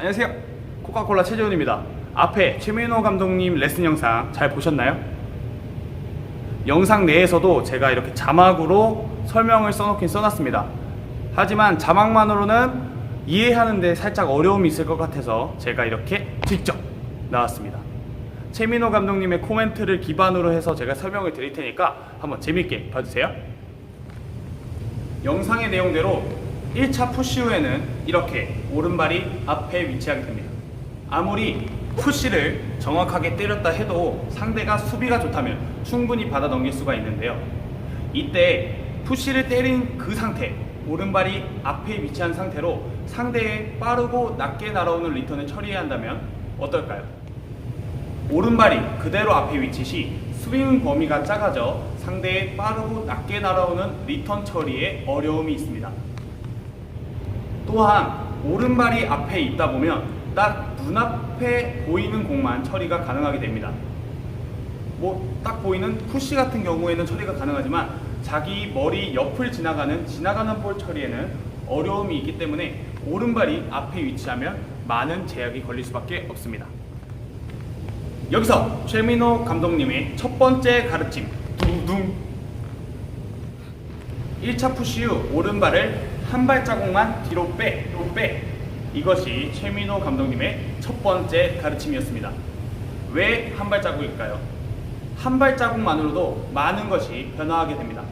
안녕하세요. 코카콜라 최재훈입니다. 앞에 최민호 감독님 레슨 영상 잘 보셨나요? 영상 내에서도 제가 이렇게 자막으로 설명을 써놓긴 써놨습니다. 하지만 자막만으로는 이해하는데 살짝 어려움이 있을 것 같아서 제가 이렇게 직접 나왔습니다. 최민호 감독님의 코멘트를 기반으로 해서 제가 설명을 드릴 테니까 한번 재밌게 봐주세요. 영상의 내용대로 1차 푸시 후에는 이렇게 오른발이 앞에 위치하게 됩니다. 아무리 푸시를 정확하게 때렸다 해도 상대가 수비가 좋다면 충분히 받아 넘길 수가 있는데요. 이때 푸시를 때린 그 상태, 오른발이 앞에 위치한 상태로 상대의 빠르고 낮게 날아오는 리턴을 처리해야 한다면 어떨까요? 오른발이 그대로 앞에 위치 시 스윙 범위가 작아져 상대의 빠르고 낮게 날아오는 리턴 처리에 어려움이 있습니다. 또한 오른발이 앞에 있다 보면 딱 눈앞에 보이는 공만 처리가 가능하게 됩니다. 뭐 딱 보이는 푸시 같은 경우에는 처리가 가능하지만 자기 머리 옆을 지나가는 지나가는 볼 처리에는 어려움이 있기 때문에 오른발이 앞에 위치하면 많은 제약이 걸릴 수밖에 없습니다. 여기서 최민호 감독님의 첫 번째 가르침 둥둥 1차 푸시 후 오른발을 한 발자국만 뒤로 빼, 뒤로 빼. 이것이 최민호 감독님의 첫 번째 가르침이었습니다. 왜 한 발자국일까요? 한 발자국만으로도 많은 것이 변화하게 됩니다.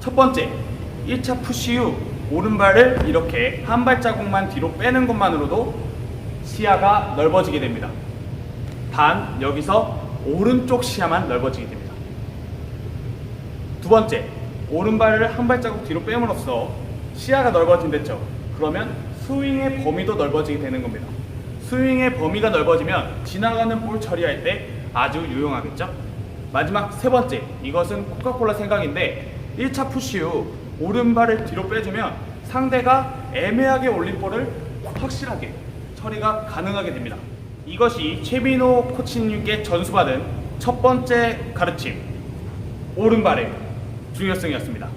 첫 번째, 1차 푸시 후 오른발을 이렇게 한 발자국만 뒤로 빼는 것만으로도 시야가 넓어지게 됩니다. 단 여기서 오른쪽 시야만 넓어지게 됩니다. 두 번째, 오른발을 한 발자국 뒤로 빼므로써 시야가 넓어진댔죠. 그러면 스윙의 범위도 넓어지게 되는 겁니다. 스윙의 범위가 넓어지면 지나가는 볼 처리할 때 아주 유용하겠죠. 마지막 세 번째, 이것은 코카콜라 생각인데 1차 푸시 후 오른발을 뒤로 빼주면 상대가 애매하게 올린 볼을 확실하게 처리가 가능하게 됩니다. 이것이 최민호 코치님께 전수받은 첫 번째 가르침, 오른발의 중요성이었습니다.